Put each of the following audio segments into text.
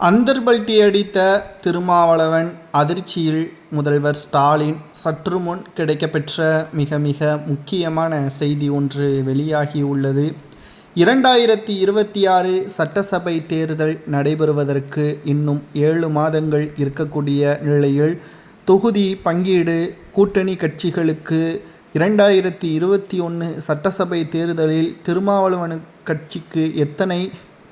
அந்தர்பல்ட்டி அடித்த திருமாவளவன் அதிர்ச்சியில் முதல்வர் ஸ்டாலின் சற்று முன் கிடைக்கப்பெற்ற மிக மிக முக்கியமான செய்தி ஒன்று வெளியாகியுள்ளது இரண்டாயிரத்தி இருபத்தி ஆறு சட்டசபை தேர்தல் நடைபெறுவதற்கு இன்னும் ஏழு மாதங்கள் இருக்கக்கூடிய நிலையில் தொகுதி பங்கீடு கூட்டணி கட்சிகளுக்கு இரண்டாயிரத்தி இருபத்தி ஒன்று சட்டசபை தேர்தலில் திருமாவளவன் கட்சிக்கு எத்தனை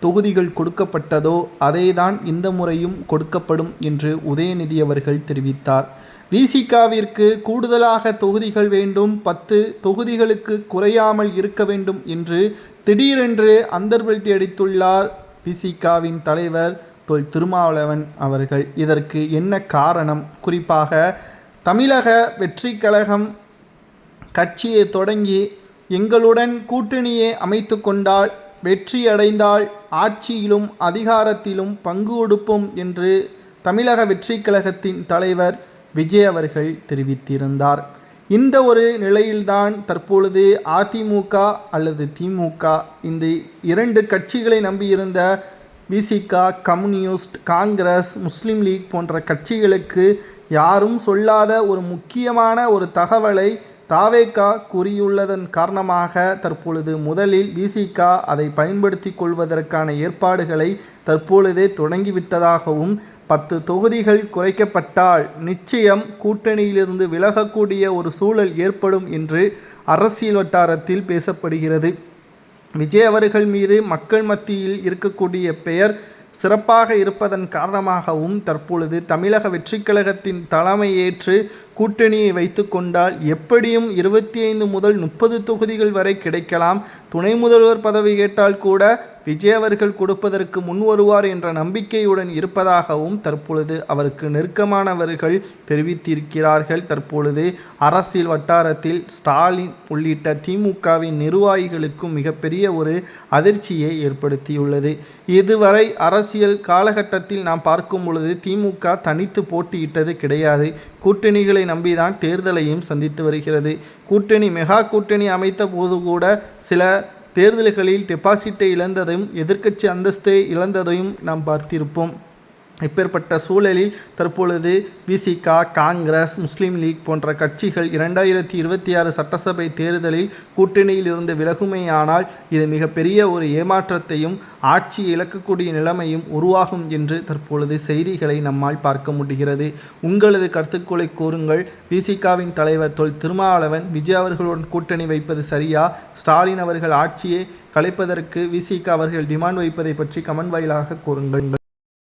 தொகுதிகள் கொடுக்கப்பட்டதோ அதேதான் இந்த முறையும் கொடுக்கப்படும் என்று உதயநிதி அவர்கள் தெரிவித்தார். விசிகாவிற்கு கூடுதலாக தொகுதிகள் வேண்டும் பத்து தொகுதிகளுக்கு குறையாமல் இருக்க வேண்டும் என்று திடீரென்று அந்தர்வெல்ட்டி அடித்துள்ளார் விசிகாவின் தலைவர் தொல் திருமாவளவன் அவர்கள். இதற்கு என்ன காரணம்? குறிப்பாக தமிழக வெற்றி கழகம் கட்சியை தொடங்கி எங்களுடன் கூட்டணியை அமைத்து கொண்டால் வெற்றியடைந்தால் ஆட்சியிலும் அதிகாரத்திலும் பங்கு கொடுப்போம் என்று தமிழக வெற்றி கழகத்தின் தலைவர் விஜய் அவர்கள் தெரிவித்திருந்தார். இந்த ஒரு நிலையில்தான் தற்பொழுது அதிமுக அல்லது திமுக இந்த இரண்டு கட்சிகளை நம்பியிருந்த விசிகா கம்யூனிஸ்ட் காங்கிரஸ் முஸ்லீம் லீக் போன்ற கட்சிகளுக்கு யாரும் சொல்லாத ஒரு முக்கியமான ஒரு தகவலை தாவேகா கூறியுள்ளதன் காரணமாக தற்பொழுது முதலில் விசிகா அதை பயன்படுத்தி கொள்வதற்கான ஏற்பாடுகளை தற்பொழுதே தொடங்கிவிட்டதாகவும் பத்து தொகுதிகள் குறைக்கப்பட்டால் நிச்சயம் கூட்டணியிலிருந்து விலகக்கூடிய ஒரு சூழல் ஏற்படும் என்று அரசியல் வட்டாரத்தில் பேசப்படுகிறது. விஜய் அவர்கள் மீது மக்கள் மத்தியில் இருக்கக்கூடிய பெயர் சிறப்பாக இருப்பதன் காரணமாகவும் தற்பொழுது தமிழக வெற்றி கழகத்தின் தலைமையேற்று கூட்டணியை வைத்து கொண்டால் எப்படியும் இருபத்தி ஐந்து முதல் முப்பது தொகுதிகள் வரை கிடைக்கலாம். துணை முதல்வர் பதவி கேட்டால் கூட விஜய் அவர்கள் கொடுப்பதற்கு முன் வருவார் என்ற நம்பிக்கையுடன் இருப்பதாகவும் தற்பொழுது அவருக்கு நெருக்கமானவர்கள் தெரிவித்திருக்கிறார்கள். தற்பொழுது அரசியல் வட்டாரத்தில் ஸ்டாலின் உள்ளிட்ட திமுகவின் நிர்வாகிகளுக்கும் மிகப்பெரிய ஒரு அதிர்ச்சியை ஏற்படுத்தியுள்ளது. இதுவரை அரசியல் காலகட்டத்தில் நாம் பார்க்கும் பொழுது திமுக தனித்து போட்டியிட்டது கிடையாது. கூட்டணிகளை நம்பிதான் தேர்தலையும் சந்தித்து வருகிறது. கூட்டணி மெகா கூட்டணி அமைத்த போது கூட சில தேர்தல்களில் டெபாசிட்டை இழந்ததையும் எதிர்க்கட்சி அந்தஸ்தை இழந்ததையும் நாம் பார்த்திருப்போம். இப்பேற்பட்ட சூழலில் தற்பொழுது விசிகா காங்கிரஸ் முஸ்லீம் லீக் போன்ற கட்சிகள் இரண்டாயிரத்தி இருபத்தி ஆறு சட்டசபை தேர்தலில் கூட்டணியில் இருந்து விலகுமையானால் இது மிகப்பெரிய ஒரு ஏமாற்றத்தையும் ஆட்சி இழக்கக்கூடிய நிலைமையும் உருவாகும் என்று தற்பொழுது செய்திகளை நம்மால் பார்க்க முடிகிறது. உங்களது கருத்துக்களை கூறுங்கள். விசிகாவின் தலைவர் தொல் திருமாவளவன் விஜய் அவர்களுடன் கூட்டணி வைப்பது சரியா? ஸ்டாலின் அவர்கள் ஆட்சியை கலைப்பதற்கு விசிகா அவர்கள் டிமாண்ட் வைப்பதை பற்றி கமெண்ட் வாயிலாக கூறுங்கள்.